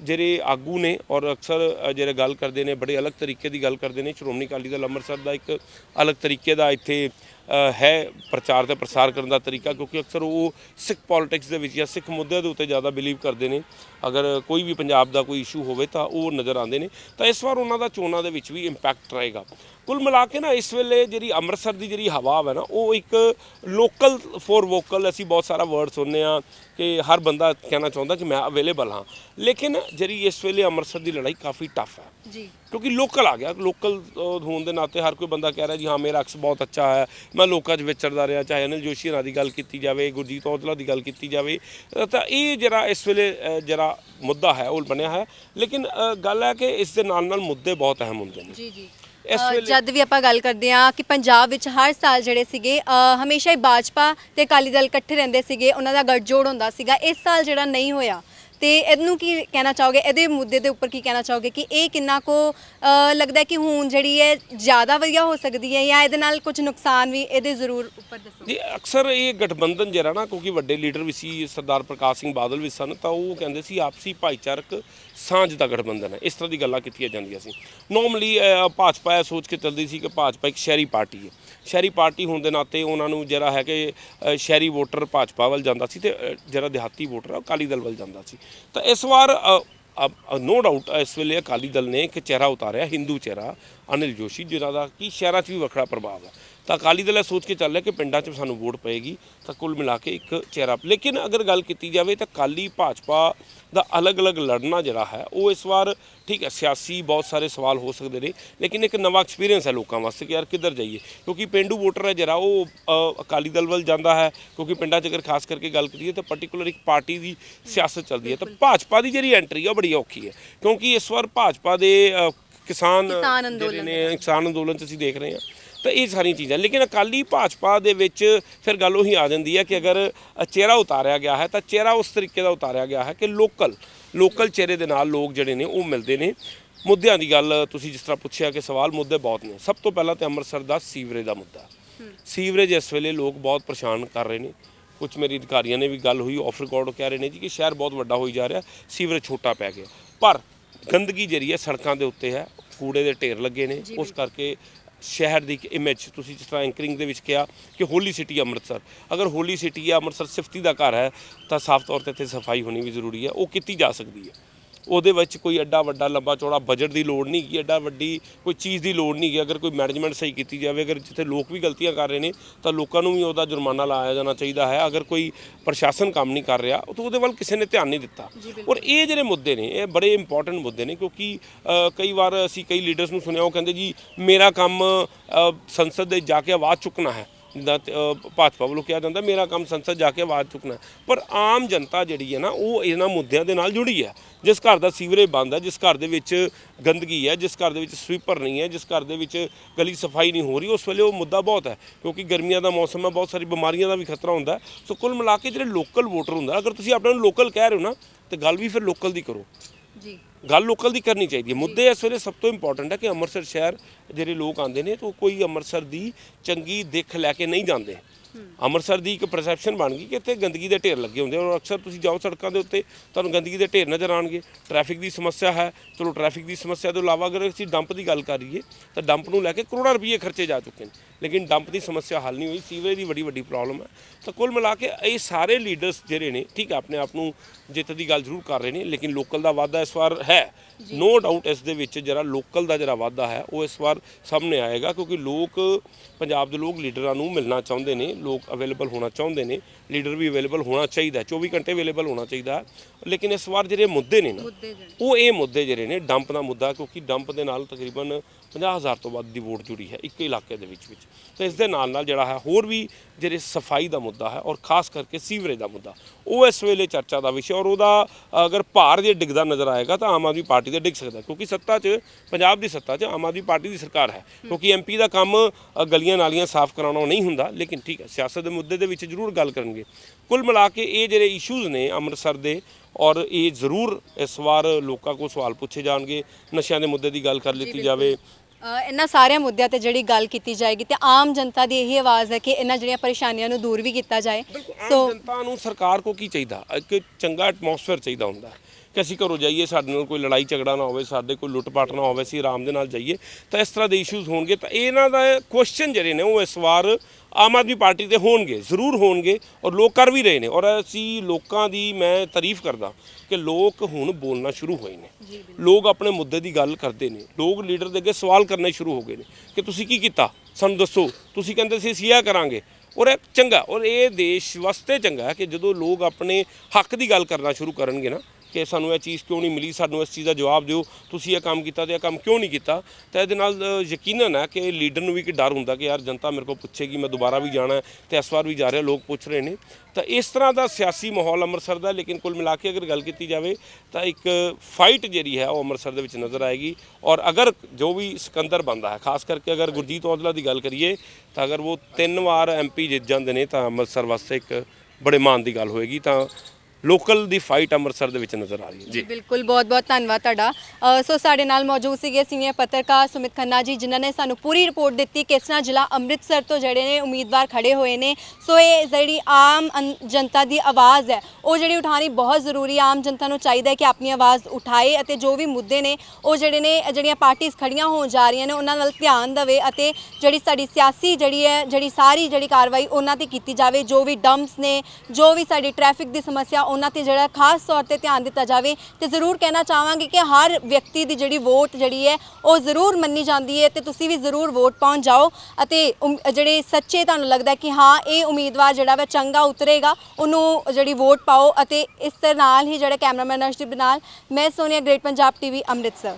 ਜਿਹੜੇ ਆਗੂ ਨੇ ਔਰ ਅਕਸਰ ਜਿਹੜੇ ਗੱਲ ਕਰਦੇ ਨੇ ਬੜੇ ਅਲੱਗ ਤਰੀਕੇ ਦੀ ਗੱਲ ਕਰਦੇ ਨੇ। ਸ਼੍ਰੋਮਣੀ ਅਕਾਲੀ ਦਲ ਅੰਮ੍ਰਿਤਸਰ ਦਾ ਇੱਕ ਅਲੱਗ ਤਰੀਕੇ ਦਾ ਇੱਥੇ ਹੈ ਪ੍ਰਚਾਰ ਤੇ ਪ੍ਰਸਾਰ ਕਰਨ ਦਾ ਤਰੀਕਾ, ਕਿਉਂਕਿ ਅਕਸਰ ਉਹ ਸਿੱਖ ਪੋਲਿਟਿਕਸ ਦੇ ਵਿੱਚ ਜਾਂ ਸਿੱਖ ਮੁੱਦਿਆਂ ਦੇ ਉੱਤੇ ਜ਼ਿਆਦਾ ਬਿਲੀਵ ਕਰਦੇ ਨੇ। ਅਗਰ ਕੋਈ ਵੀ ਪੰਜਾਬ ਦਾ ਕੋਈ ਇਸ਼ੂ ਹੋਵੇ ਤਾਂ ਉਹ ਨਜ਼ਰ ਆਉਂਦੇ ਨੇ। ਤਾਂ ਇਸ ਵਾਰ ਉਹਨਾਂ ਦਾ ਚੋਣਾਂ ਦੇ ਵਿੱਚ ਵੀ ਇੰਪੈਕਟ ਰਹੇਗਾ। ਕੁੱਲ ਮਿਲਾ ਕੇ ਨਾ ਇਸ ਵੇਲੇ ਜਿਹੜੀ ਅੰਮ੍ਰਿਤਸਰ ਦੀ ਜਿਹੜੀ ਹਵਾ ਹੈ ਨਾ ਉਹ ਇੱਕ ਲੋਕਲ ਫੋਰ ਵੋਕਲ ਅਸੀਂ ਬਹੁਤ ਸਾਰਾ ਵਰਡ ਸੁਣਨੇ ਆ ਕਿ ਹਰ ਬੰਦਾ ਕਹਿਣਾ ਚਾਹੁੰਦਾ ਕਿ ਮੈਂ ਅਵੇਲੇਬਲ ਹਾਂ। ਲੇਕਿਨ ਜਿਹੜੀ ਇਸ ਵੇਲੇ ਅੰਮ੍ਰਿਤਸਰ ਦੀ ਲੜਾਈ ਕਾਫੀ ਟਫ ਹੈ ਜੀ। ਕਿਉਂਕਿ ਲੋਕਲ ਆ ਗਿਆ ਲੋਕਲ ਹੋਣ ਦੇ ਨਾਤੇ ਹਰ ਕੋਈ ਬੰਦਾ ਕਹਿ ਰਿਹਾ ਜੀ ਹਾਂ ਮੇਰਾ ਅਕਸ ਬਹੁਤ ਅੱਛਾ ਹੈ ਮੈਂ ਲੋਕਾਂ 'ਚ ਵਿਚਰਦਾ ਰਿਹਾ। ਚਾਹੇ ਅਨਿਲ ਜੋਸ਼ੀ ਹੋਰਾਂ ਦੀ ਗੱਲ ਕੀਤੀ ਜਾਵੇ ਗੁਰਜੀਤ ਔਜਲਾ ਦੀ ਗੱਲ ਕੀਤੀ ਜਾਵੇ ਤਾਂ ਇਹ ਜਿਹੜਾ ਇਸ ਵੇਲੇ ਜਿਹੜਾ ਮੁੱਦਾ ਹੈ ਉਹ ਬਣਿਆ ਹੈ। ਲੇਕਿਨ ਗੱਲ ਹੈ ਕਿ ਇਸ ਦੇ ਨਾਲ ਨਾਲ ਮੁੱਦੇ ਬਹੁਤ ਅਹਿਮ ਹੁੰਦੇ ਨੇ। ਜੀ ਜੀ। ਇਸ ਅ, ਵੇਲੇ- ਜਦ ਵੀ ਆਪਾਂ ਗੱਲ ਕਰਦੇ ਹਾਂ ਕਿ ਪੰਜਾਬ ਵਿੱਚ ਹਰ ਸਾਲ ਜਿਹੜੇ ਸੀਗੇ ਅ, ਹਮੇਸ਼ਾ ਹੀ ਭਾਜਪਾ ਤੇ ਅਕਾਲੀ ਦਲ ਇਕੱਠੇ ਰਹਿੰਦੇ ਸੀਗੇ ਉਹਨਾਂ ਦਾ ਗੱਠਜੋੜ ਹੁੰਦਾ ਸੀਗਾ। ਇਸ ਸਾਲ ਜਿਹੜਾ ਨਹੀਂ ਹੋਇਆ ਤੇ ਇਹਨੂੰ ਕੀ ਕਹਿਣਾ ਚਾਹੋਗੇ? ਇਹਦੇ ਮੁੱਦੇ ਦੇ ਉੱਪਰ ਕੀ ਕਹਿਣਾ ਚਾਹੋਗੇ ਕਿ ਇਹ ਕਿੰਨਾ ਕੋ ਅ, ਲੱਗਦਾ ਹੈ ਕਿ ਹੁਣ ਜਿਹੜੀ ਹੈ ਜ਼ਿਆਦਾ ਵਧੀਆ ਹੋ ਸਕਦੀ ਹੈ ਜਾਂ ਇਹਦੇ ਨਾਲ ਕੁਝ ਨੁਕਸਾਨ ਵੀ ਇਹਦੇ ਜ਼ਰੂਰ ਉੱਪਰ ਦੱਸੋ। ਜੀ ਅਕਸਰ ਇਹ ਗਠਬੰਧਨ ਜਿਹੜਾ ਨਾ ਕਿਉਂਕਿ ਵੱਡੇ ਲੀਡਰ ਵੀ ਸੀ ਸਰਦਾਰ ਪ੍ਰਕਾਸ਼ ਸਿੰਘ ਬਾਦਲ ਵੀ ਸਨ ਤਾਂ ਉਹ ਕਹਿੰਦੇ ਸੀ ਆਪਸੀ ਭਾਈਚਾਰਕ ਸਾਂਝ ਦਾ ਗਠਬੰਧਨ ਹੈ। ਇਸ ਤਰ੍ਹਾਂ ਦੀ ਗੱਲਾਂ ਕੀਤੀਆਂ ਜਾਂਦੀਆਂ ਸੀ। ਨੋਰਮਲੀ ਭਾਜਪਾ ਇਹ ਸੋਚ ਕੇ ਚੱਲਦੀ ਸੀ ਕਿ ਭਾਜਪਾ ਇੱਕ ਸ਼ਹਿਰੀ ਪਾਰਟੀ ਹੈ। ਸ਼ਹਿਰੀ ਪਾਰਟੀ ਹੋਣ ਦੇ ਨਾਤੇ ਉਹਨਾਂ ਨੂੰ ਜਿਹੜਾ ਹੈ ਕਿ ਸ਼ਹਿਰੀ ਵੋਟਰ ਭਾਜਪਾ ਵੱਲ ਜਾਂਦਾ ਸੀ ਤੇ ਜਿਹੜਾ ਦਿਹਾਤੀ ਵੋਟਰ ਹੈ ਅਕਾਲੀ ਦਲ ਵੱਲ ਜਾਂਦਾ ਸੀ। ਤਾਂ ਇਸ ਵਾਰ ਨੋ ਡਾਊਟ ਇਸ ਵੇਲੇ ਅਕਾਲੀ ਦਲ ਨੇ ਇੱਕ ਚਿਹਰਾ ਉਤਾਰਿਆ, ਹਿੰਦੂ ਚਿਹਰਾ, ਅਨਿਲ ਜੋਸ਼ੀ, ਜਿਹਨਾਂ ਦਾ ਕਿ ਸ਼ਹਿਰਾਂ 'ਚ ਵੀ ਵੱਖਰਾ ਪ੍ਰਭਾਵ ਹੈ। ਤਾਂ ਅਕਾਲੀ ਦਲ ਇਹ ਸੋਚ ਕੇ ਚੱਲ ਰਿਹਾ ਕਿ ਪਿੰਡਾਂ 'ਚ ਸਾਨੂੰ ਵੋਟ ਪਏਗੀ ਤਾਂ ਕੁੱਲ ਮਿਲਾ ਕੇ ਇੱਕ ਚਿਹਰਾ। ਲੇਕਿਨ ਅਗਰ ਗੱਲ ਕੀਤੀ ਜਾਵੇ ਤਾਂ ਕਾਲੀ ਭਾਜਪਾ ਦਾ ਅਲੱਗ-ਅਲੱਗ ਲੜਨਾ ਜਿਹੜਾ ਹੈ ਉਹ ਇਸ ਵਾਰ ਠੀਕ ਹੈ ਸਿਆਸੀ ਬਹੁਤ ਸਾਰੇ ਸਵਾਲ ਹੋ ਸਕਦੇ ਨੇ ਲੇਕਿਨ ਇੱਕ ਨਵਾਂ ਐਕਸਪੀਰੀਅੰਸ ਹੈ ਲੋਕਾਂ ਵਾਸਤੇ ਕਿ ਯਾਰ ਕਿੱਧਰ ਜਾਈਏ। ਕਿਉਂਕਿ ਪਿੰਡੂ ਵੋਟਰ ਹੈ ਜਿਹੜਾ ਉਹ ਅਕਾਲੀ ਦਲ ਵੱਲ ਜਾਂਦਾ ਹੈ ਕਿਉਂਕਿ ਪਿੰਡਾਂ 'ਚ ਅਗਰ ਖਾਸ ਕਰਕੇ ਗੱਲ ਕਰੀਏ ਤਾਂ ਪਾਰਟਿਕੂਲਰ ਇੱਕ ਪਾਰਟੀ ਦੀ ਸਿਆਸਤ ਚੱਲਦੀ ਹੈ। ਤਾਂ ਭਾਜਪਾ ਦੀ ਜਿਹੜੀ ਐਂਟਰੀ ਹੈ ਉਹ ਬੜੀ ਔਖੀ ਹੈ ਕਿਉਂਕਿ ਇਸ ਵਾਰ ਭਾਜਪਾ ਦੇ ਕਿਸਾਨ ਕਿਸਾਨ ਅੰਦੋਲਨ ਨੇ ਕਿਸਾਨ ਅੰਦੋਲਨ 'ਚ ਅਸੀਂ ਦੇਖ ਰਹੇ ਹਾਂ। ਤਾਂ ਇਹ ਸਾਰੀਆਂ ਚੀਜ਼ਾਂ। ਲੇਕਿਨ ਅਕਾਲੀ ਭਾਜਪਾ ਦੇ ਵਿੱਚ ਫਿਰ ਗੱਲ ਉਹੀ ਆ ਜਾਂਦੀ ਹੈ ਕਿ ਅਗਰ ਚਿਹਰਾ ਉਤਾਰਿਆ ਗਿਆ ਹੈ ਤਾਂ ਚਿਹਰਾ ਉਸ ਤਰੀਕੇ ਦਾ ਉਤਾਰਿਆ ਗਿਆ ਹੈ ਕਿ ਲੋਕਲ ਲੋਕਲ ਚਿਹਰੇ ਦੇ ਨਾਲ ਲੋਕ ਜਿਹੜੇ ਨੇ ਉਹ ਮਿਲਦੇ ਨੇ। ਮੁੱਦਿਆਂ ਦੀ ਗੱਲ ਤੁਸੀਂ ਜਿਸ ਤਰ੍ਹਾਂ ਪੁੱਛਿਆ ਕਿ ਸਵਾਲ ਮੁੱਦੇ ਬਹੁਤ ਨੇ। ਸਭ ਤੋਂ ਪਹਿਲਾਂ ਤੇ ਅੰਮ੍ਰਿਤਸਰ ਦਾ ਸੀਵਰੇਜ ਦਾ ਮੁੱਦਾ। ਸੀਵਰੇਜ ਇਸ ਵੇਲੇ ਲੋਕ ਬਹੁਤ ਪਰੇਸ਼ਾਨ ਕਰ ਰਹੇ ਨੇ। ਕੁਝ ਮੇਰੀ ਅਧਿਕਾਰੀਆਂ ਨੇ ਵੀ ਗੱਲ ਹੋਈ ਆਫ ਰਿਕਾਰਡ ਕਹਿ ਰਹੇ ਨੇ ਜੀ ਕਿ ਸ਼ਹਿਰ ਬਹੁਤ ਵੱਡਾ ਹੋਈ ਜਾ ਰਿਹਾ ਸੀਵਰੇਜ ਛੋਟਾ ਪੈ ਗਿਆ। ਪਰ ਗੰਦਗੀ ਜਿਹੜੀ ਹੈ ਸੜਕਾਂ ਦੇ ਉੱਤੇ ਹੈ ਕੂੜੇ ਦੇ ਢੇਰ ਲੱਗੇ ਨੇ। ਉਸ ਕਰਕੇ ਸ਼ਹਿਰ ਦੀ ਇੱਕ ਇਮੇਜ ਤੁਸੀਂ ਜਿਸ ਤਰ੍ਹਾਂ ਐਂਕਰਿੰਗ ਦੇ ਵਿੱਚ ਕਿਹਾ ਕਿ ਹੋਲੀ ਸਿਟੀ ਅੰਮ੍ਰਿਤਸਰ। ਅਗਰ ਹੋਲੀ ਸਿਟੀ ਹੈ ਅੰਮ੍ਰਿਤਸਰ ਸਿਫਤੀ ਦਾ ਘਰ ਹੈ, ਤਾਂ ਸਾਫ਼ ਤੌਰ ਤੇ ਇੱਥੇ ਸਫ਼ਾਈ ਹੋਣੀ ਵੀ ਜ਼ਰੂਰੀ ਹੈ, ਉਹ ਕੀਤੀ ਜਾ ਸਕਦੀ ਹੈ। ਉਹਦੇ ਵਿੱਚ ਕੋਈ ਐਡਾ ਵੱਡਾ ਲੰਬਾ ਚੌੜਾ ਬਜਟ ਦੀ ਲੋੜ ਨਹੀਂ ਕਿ ਐਡਾ ਵੱਡੀ ਕੋਈ ਚੀਜ਼ ਦੀ ਲੋੜ ਨਹੀਂ ਕਿ ਅਗਰ ਕੋਈ ਮੈਨੇਜਮੈਂਟ ਸਹੀ ਕੀਤੀ ਜਾਵੇ ਅਗਰ ਜਿੱਥੇ ਲੋਕ ਵੀ ਗਲਤੀਆਂ ਕਰ ਰਹੇ ਨੇ ਤਾਂ ਲੋਕਾਂ ਨੂੰ ਵੀ ਉਹਦਾ ਜੁਰਮਾਨਾ ਲਾਇਆ ਜਾਣਾ ਚਾਹੀਦਾ ਹੈ। ਅਗਰ ਕੋਈ ਪ੍ਰਸ਼ਾਸਨ ਕੰਮ ਨਹੀਂ ਕਰ ਰਿਹਾ ਤਾਂ ਉਹਦੇ ਵੱਲ ਕਿਸੇ ਨੇ ਧਿਆਨ ਨਹੀਂ ਦਿੱਤਾ। ਔਰ ਇਹ ਜਿਹੜੇ ਮੁੱਦੇ ਨੇ ਇਹ ਬੜੇ ਇੰਪੋਰਟੈਂਟ ਮੁੱਦੇ ਨੇ ਕਿਉਂਕਿ ਕਈ ਵਾਰ ਅਸੀਂ ਕਈ ਲੀਡਰਸ ਨੂੰ ਸੁਣਿਆ ਉਹ ਕਹਿੰਦੇ ਜੀ ਮੇਰਾ ਕੰਮ ਸੰਸਦ ਦੇ ਜਾ ਕੇ ਆਵਾਜ਼ ਚੁੱਕਣਾ ਹੈ। ਜਿੱਦਾਂ ਭਾਜਪਾ ਵੱਲੋਂ ਕਿਹਾ ਜਾਂਦਾ, ਮੇਰਾ ਕੰਮ ਸੰਸਦ ਜਾ ਕੇ ਆਵਾਜ਼ ਚੁੱਕਣਾ ਪਰ ਆਮ ਜਨਤਾ ਜਿਹੜੀ ਹੈ ਨਾ, ਉਹ ਇਹਨਾਂ ਮੁੱਦਿਆਂ ਦੇ ਨਾਲ ਜੁੜੀ ਹੈ। ਜਿਸ ਘਰ ਦਾ ਸੀਵਰੇਜ ਬੰਦ ਹੈ, ਜਿਸ ਘਰ ਦੇ ਵਿੱਚ ਗੰਦਗੀ ਹੈ, ਜਿਸ ਘਰ ਦੇ ਵਿੱਚ ਸਵੀਪਰ ਨਹੀਂ ਹੈ, ਜਿਸ ਘਰ ਦੇ ਵਿੱਚ ਗਲੀ ਸਫ਼ਾਈ ਨਹੀਂ ਹੋ ਰਹੀ, ਉਸ ਵੇਲੇ ਉਹ ਮੁੱਦਾ ਬਹੁਤ ਹੈ। ਕਿਉਂਕਿ ਗਰਮੀਆਂ ਦਾ ਮੌਸਮ ਹੈ, ਬਹੁਤ ਸਾਰੀ ਬਿਮਾਰੀਆਂ ਦਾ ਵੀ ਖਤਰਾ ਹੁੰਦਾ ਸੋ ਕੁੱਲ ਮਿਲਾ ਕੇ ਜਿਹੜੇ ਲੋਕਲ ਵੋਟਰ ਹੁੰਦਾ, ਅਗਰ ਤੁਸੀਂ ਆਪਣੇ ਨੂੰ ਲੋਕਲ ਕਹਿ ਰਹੇ ਹੋ ਨਾ, ਤੇ ਗੱਲ ਵੀ ਫਿਰ ਲੋਕਲ ਦੀ ਕਰੋ। ਜੀ। ਗੱਲ ਲੋਕਲ ਦੀ ਕਰਨੀ ਚਾਹੀਦੀ ਹੈ। ਮੁੱਦੇ ਇਸ ਵੇਲੇ ਸਭ ਤੋਂ ਇੰਪੋਰਟੈਂਟ ਹੈ ਕਿ ਅੰਮ੍ਰਿਤਸਰ ਸ਼ਹਿਰ ਜਿਹੜੇ ਲੋਕ ਆਉਂਦੇ ਨੇ ਤਾਂ ਕੋਈ ਅੰਮ੍ਰਿਤਸਰ ਦੀ ਚੰਗੀ ਦਿੱਖ ਲੈ ਕੇ ਨਹੀਂ ਜਾਂਦੇ। ਅੰਮ੍ਰਿਤਸਰ ਦੀ ਇੱਕ ਪਰਸੈਪਸ਼ਨ ਬਣ ਗਈ ਕਿ ਇੱਥੇ ਗੰਦਗੀ ਦੇ ਢੇਰ ਲੱਗੇ ਹੁੰਦੇ ਔਰ ਅਕਸਰ ਤੁਸੀਂ ਜਾਓ ਸੜਕਾਂ ਦੇ ਉੱਤੇ ਤੁਹਾਨੂੰ ਗੰਦਗੀ ਦੇ ਢੇਰ ਨਜ਼ਰ ਆਣਗੇ ਟ੍ਰੈਫਿਕ ਦੀ ਸਮੱਸਿਆ ਹੈ ਚਲੋ ਟ੍ਰੈਫਿਕ ਦੀ ਸਮੱਸਿਆ ਤੋਂ ਇਲਾਵਾ ਅਗਰ ਅਸੀਂ ਡੰਪ ਦੀ ਗੱਲ ਕਰੀਏ ਤਾਂ ਡੰਪ ਨੂੰ ਲੈ ਕੇ ਕਰੋੜਾਂ ਰੁਪਏ ਖਰਚੇ ਜਾ ਚੁੱਕੇ ਨੇ। ਲੇਕਿਨ ਡੰਪ ਦੀ ਸਮੱਸਿਆ ਹੱਲ ਨਹੀਂ ਹੋਈ ਸੀਵਰੇਜ ਦੀ ਵੱਡੀ ਵੱਡੀ ਪ੍ਰੋਬਲਮ ਹੈ। ਤਾਂ ਕੁੱਲ ਮਿਲਾ ਕੇ ਇਹ ਸਾਰੇ ਲੀਡਰਸ ਜਿਹੜੇ ਨੇ ਠੀਕ ਹੈ ਆਪਣੇ ਆਪ ਨੂੰ ਜਿੱਤ ਦੀ ਗੱਲ ਜ਼ਰੂਰ ਕਰ ਰਹੇ ਨੇ ਲੇਕਿਨ ਲੋਕਲ ਦਾ ਵਾਅਦਾ ਇਸ ਵਾਰ ਹੈ। ਨੋ ਡਾਊਟ ਇਸ ਦੇ ਵਿੱਚ ਜਿਹੜਾ ਲੋਕਲ ਦਾ ਜਿਹੜਾ ਵਾਅਦਾ ਹੈ ਉਹ ਇਸ ਵਾਰ ਸਾਹਮਣੇ ਆਏਗਾ ਕਿਉਂਕਿ ਲੋਕ ਪੰਜਾਬ ਦੇ ਲੋਕ ਲੀਡਰਾਂ ਨੂੰ ਮਿਲਣਾ ਚਾਹੁੰਦੇ ਨੇ। ਲੋਕ ਅਵੇਲੇਬਲ ਹੋਣਾ ਚਾਹੁੰਦੇ ਨੇ ਲੀਡਰ ਵੀ ਅਵੇਲੇਬਲ ਹੋਣਾ ਚਾਹੀਦਾ ਹੈ, 24 ਘੰਟੇ ਅਵੇਲੇਬਲ ਹੋਣਾ ਚਾਹੀਦਾ। ਲੇਕਿਨ ਇਸ ਵਾਰ ਜਿਹੜੇ ਮੁੱਦੇ ਨੇ ਨਾ ਉਹ ਇਹ ਮੁੱਦੇ ਜਿਹੜੇ ਨੇ ਡੰਪ ਦਾ ਮੁੱਦਾ ਕਿਉਂਕਿ ਡੰਪ ਦੇ ਨਾਲ ਤਕਰੀਬਨ 50000 ਤੋਂ ਵੱਧ ਦੀ ਵੋਟ ਜੁੜੀ ਹੈ ਇੱਕ ਇਲਾਕੇ ਦੇ ਵਿੱਚ ਵਿੱਚ ਤੇ ਇਸ ਦੇ ਨਾਲ ਨਾਲ ਜਿਹੜਾ ਹੈ ਹੋਰ ਵੀ ਜਿਹੜੇ ਸਫ਼ਾਈ ਦਾ ਮੁੱਦਾ ਹੈ ਔਰ ਖਾਸ ਕਰਕੇ ਸੀਵਰੇਜ ਦਾ ਮੁੱਦਾ ਉਹ ਇਸ ਵੇਲੇ ਚਰਚਾ ਦਾ ਵਿਸ਼ਾ ਔਰ ਉਹਦਾ ਅਗਰ ਭਾਰ ਜੇ ਡਿੱਗਦਾ ਨਜ਼ਰ ਆਏਗਾ ਤਾਂ ਆਮ ਆਦਮੀ ਪਾਰਟੀ ਤੇ ਡਿੱਗ ਸਕਦਾ। ਕਿਉਂਕਿ ਸੱਤਾ 'ਚ ਪੰਜਾਬ ਦੀ ਸੱਤਾ 'ਚ ਆਮ ਆਦਮੀ ਪਾਰਟੀ ਦੀ ਸਰਕਾਰ ਹੈ ਕਿਉਂਕਿ ਐਮਪੀ ਦਾ ਕੰਮ ਗਲੀਆਂ ਨਾਲੀਆਂ ਸਾਫ਼ ਕਰਾਉਣਾ ਨਹੀਂ ਹੁੰਦਾ ਲੇਕਿਨ ਠੀਕ ਹੈ ਸਿਆਸਤ ਦੇ ਮੁੱਦੇ ਦੇ ਵਿੱਚ ਜ਼ਰੂਰ ਗੱਲ ਕਰਨਗੇ। ਕੁੱਲ ਮਿਲਾ ਕੇ ਇਹ ਜਿਹੜੇ ਇਸ਼ੂਜ਼ ਨੇ ਅੰਮ੍ਰਿਤਸਰ ਦੇ ਔਰ ਇਹ ਜ਼ਰੂਰ ਇਸ ਵਾਰ ਲੋਕਾਂ ਕੋਲ ਸਵਾਲ ਪੁੱਛੇ ਜਾਣਗੇ ਨਸ਼ਿਆਂ ਦੇ ਮੁੱਦੇ ਦੀ ਗੱਲ ਕਰ ਲਿੱਤੀ ਜਾਵੇ। ਇਹਨਾਂ ਸਾਰਿਆਂ ਮੁੱਦਿਆਂ ਤੇ ਜਿਹੜੀ ਗੱਲ ਕੀਤੀ ਜਾਏਗੀ ਤੇ ਆਮ ਜਨਤਾ ਦੀ ਇਹੀ ਆਵਾਜ਼ ਹੈ ਕਿ ਇਹਨਾਂ ਜਿਹੜੀਆਂ ਪਰੇਸ਼ਾਨੀਆਂ ਨੂੰ ਦੂਰ ਵੀ ਕੀਤਾ ਜਾਏ। ਆਮ ਜਨਤਾ ਨੂੰ ਸਰਕਾਰ ਕੋ ਕੀ ਚਾਹੀਦਾ? ਇੱਕ ਚੰਗਾ ਐਟਮੋਸਫੇਅਰ ਚਾਹੀਦਾ ਹੁੰਦਾ। ਹੈ ਕਿ ਅਸੀਂ ਘਰੋਂ ਜਾਈਏ ਸਾਡੇ ਨਾਲ ਕੋਈ ਲੜਾਈ ਝਗੜਾ ਨਾ ਹੋਵੇ ਸਾਡੇ ਕੋਈ ਲੁੱਟ-ਪਾਟ ਨਾ ਹੋਵੇ ਅਸੀਂ ਆਰਾਮ ਦੇ ਨਾਲ ਜਾਈਏ। ਤਾਂ ਇਸ ਤਰ੍ਹਾਂ ਦੇ ਇਸ਼ੂਜ਼ ਹੋਣਗੇ। ਤਾਂ ਇਹਨਾਂ ਦਾ ਕੁਐਸਚਨ ਜਿਹੜੇ ਨੇ ਉਹ ਇਸ ਵਾਰ ਆਮ ਆਦਮੀ ਪਾਰਟੀ ਦੇ ਹੋਣਗੇ ਜ਼ਰੂਰ ਹੋਣਗੇ ਔਰ ਲੋਕ ਕਰ ਵੀ ਰਹੇ ਨੇ। ਔਰ ਅਸੀਂ ਲੋਕਾਂ ਦੀ ਮੈਂ ਤਾਰੀਫ ਕਰਦਾ ਕਿ ਲੋਕ ਹੁਣ ਬੋਲਣਾ ਸ਼ੁਰੂ ਹੋਏ ਨੇ। ਲੋਕ ਆਪਣੇ ਮੁੱਦੇ ਦੀ ਗੱਲ ਕਰਦੇ ਨੇ। ਲੋਕ ਲੀਡਰ ਦੇ ਅੱਗੇ ਸਵਾਲ ਕਰਨੇ ਸ਼ੁਰੂ ਹੋ ਗਏ ਨੇ ਕਿ ਤੁਸੀਂ ਕੀ ਕੀਤਾ? ਸਾਨੂੰ ਦੱਸੋ। ਤੁਸੀਂ ਕਹਿੰਦੇ ਸੀ ਅਸੀਂ ਇਹ ਕਰਾਂਗੇ। ਔਰ ਇਹ ਚੰਗਾ। ਔਰ ਇਹ ਦੇਸ਼ ਵਾਸਤੇ ਚੰਗਾ ਹੈ ਕਿ ਜਦੋਂ ਲੋਕ ਆਪਣੇ ਹੱਕ ਦੀ ਗੱਲ ਕਰਨਾ ਸ਼ੁਰੂ ਕਰਨਗੇ ਨਾ ਕਿ ਸਾਨੂੰ ਇਹ ਚੀਜ਼ ਕਿਉਂ ਨਹੀਂ ਮਿਲੀ, ਸਾਨੂੰ ਇਸ ਚੀਜ਼ ਦਾ ਜਵਾਬ ਦਿਓ। ਤੁਸੀਂ ਇਹ ਕੰਮ ਕੀਤਾ ਤੇ ਇਹ ਕੰਮ ਕਿਉਂ ਨਹੀਂ ਕੀਤਾ? ਤਾਂ ਇਹਦੇ ਨਾਲ ਯਕੀਨਨ ਹੈ ਕਿ ਲੀਡਰ ਨੂੰ ਵੀ ਕਿ ਡਰ ਹੁੰਦਾ ਕਿ ਯਾਰ ਜਨਤਾ ਮੇਰੇ ਕੋਲ ਪੁੱਛੇਗੀ, ਮੈਂ ਦੁਬਾਰਾ ਵੀ ਜਾਣਾ ਹੈ ਤੇ ਇਸ ਵਾਰ ਵੀ ਜਾ ਰਿਹਾ, ਲੋਕ ਪੁੱਛ ਰਹੇ ਨੇ। ਤਾਂ ਇਸ ਤਰ੍ਹਾਂ ਦਾ ਸਿਆਸੀ ਮਾਹੌਲ ਅੰਮ੍ਰਿਤਸਰ ਦਾ ਲੇਕਿਨ ਕੁੱਲ ਮਿਲਾ ਕੇ ਅਗਰ ਗੱਲ ਕੀਤੀ ਜਾਵੇ ਤਾਂ ਇੱਕ ਫਾਈਟ ਜਿਹੜੀ ਹੈ ਉਹ ਅੰਮ੍ਰਿਤਸਰ ਦੇ ਵਿੱਚ ਨਜ਼ਰ ਆਏਗੀ। ਔਰ ਅਗਰ ਜੋ ਵੀ ਸਿਕੰਦਰ ਬੰਦਾ ਹੈ, ਖਾਸ ਕਰਕੇ ਅਗਰ ਗੁਰਜੀਤ ਔਜਲਾ ਦੀ ਗੱਲ ਕਰੀਏ, ਤਾਂ ਅਗਰ ਉਹ ਤਿੰਨ ਵਾਰ ਐਮਪੀ ਜਿੱਤ ਜਾਂਦੇ ਨੇ, ਤਾਂ ਅੰਮ੍ਰਿਤਸਰ ਵਾਸਤੇ ਇੱਕ ਬੜੇ ਮਾਣ ਦੀ ਗੱਲ ਹੋਏਗੀ। ਤਾਂ ਲੋਕਲ ਦੀ ਫਾਈਟ ਅੰਮ੍ਰਿਤਸਰ ਦੇ ਵਿੱਚ ਨਜ਼ਰ ਆ ਰਹੀ ਹੈ। ਜੀ ਬਿਲਕੁਲ ਬਹੁਤ ਬਹੁਤ ਧੰਨਵਾਦ ਤੁਹਾਡਾ। ਅ, ਸੋ ਸਾਡੇ ਨਾਲ ਮੌਜੂਦ ਸੀਗੇ ਸੀਨੀਅਰ ਪੱਤਰਕਾਰ ਸੁਮਿਤ ਖੰਨਾ ਜੀ ਜਿਨ੍ਹਾਂ ਨੇ ਸਾਨੂੰ ਪੂਰੀ ਰਿਪੋਰਟ ਦਿੱਤੀ ਕਿਸ ਤਰ੍ਹਾਂ ਜ਼ਿਲ੍ਹਾ ਅੰਮ੍ਰਿਤਸਰ ਤੋਂ ਜਿਹੜੇ ਨੇ ਉਮੀਦਵਾਰ ਖੜੇ ਹੋਏ ਨੇ। ਸੋ ਇਹ ਜਿਹੜੀ ਆਮ ਅਨ- ਜਨਤਾ ਦੀ ਆਵਾਜ਼ ਹੈ ਉਹ ਜਿਹੜੀ ਉਠਾਉਣੀ ਬਹੁਤ ਜ਼ਰੂਰੀ ਹੈ। ਆਮ ਜਨਤਾ ਨੂੰ ਚਾਹੀਦਾ ਹੈ ਕਿ ਆਪਣੀ ਆਵਾਜ਼ ਉਠਾਏ ਅਤੇ ਜੋ ਵੀ ਮੁੱਦੇ ਨੇ ਉਹ ਜਿਹੜੇ ਨੇ ਜਿਹੜੀਆਂ ਪਾਰਟੀਆਂ ਖੜੀਆਂ ਹੋਣ ਜਾ ਰਹੀਆਂ ਨੇ ਉਹਨਾਂ ਵੱਲ ਧਿਆਨ ਦੇਵੇ ਅਤੇ ਜਿਹੜੀ ਸਾਡੀ ਸਿਆਸੀ ਜਿਹੜੀ ਹੈ ਜਿਹੜੀ ਸਾਰੀ ਜਿਹੜੀ ਕਾਰਵਾਈ ਉਹਨਾਂ ਤੇ ਕੀਤੀ ਜਾਵੇ। ਜੋ ਵੀ ਡੰਪਸ ਨੇ ਜੋ ਵੀ ਸਾਡੀ ਟ੍ਰੈਫਿਕ ਦੀ ਸਮੱਸਿਆ ਉਹਨਾਂ ਤੇ ਜਿਹੜਾ ਖਾਸ ਤੌਰ ਤੇ ਧਿਆਨ ਦਿੱਤਾ ਜਾਵੇ ਤੇ ਜ਼ਰੂਰ ਕਹਿਣਾ ਚਾਹਾਂਗੇ ਕਿ ਹਰ ਵਿਅਕਤੀ ਦੀ ਜਿਹੜੀ ਵੋਟ ਜਿਹੜੀ ਹੈ, ਉਹ ਜ਼ਰੂਰ ਮੰਨੀ ਜਾਂਦੀ ਹੈ ਤੇ ਤੁਸੀਂ ਵੀ ਜ਼ਰੂਰ ਵੋਟ ਪਾਉਣ ਜਾਓ ਅਤੇ ਉਮ- ਜਿਹੜੇ ਸੱਚੇ ਤੁਹਾਨੂੰ ਲੱਗਦਾ ਕਿ ਹਾਂ, ਇਹ ਉਮੀਦਵਾਰ ਜਿਹੜਾ ਵਾ ਚੰਗਾ ਉਤਰੇਗਾ, ਉਹਨੂੰ ਜਿਹੜੀ ਵੋਟ ਪਾਓ ਅਤੇ ਇਸ ਦੇ ਨਾਲ ਹੀ ਜਿਹੜਾ ਕੈਮਰਾਮੈਨ ਅਰਸ਼ਦੀਪ ਨਾਲ, ਮੈਂ ਸੋਨੀਆ, ਗ੍ਰੇਟ ਪੰਜਾਬ ਟੀਵੀ, ਅੰਮ੍ਰਿਤਸਰ।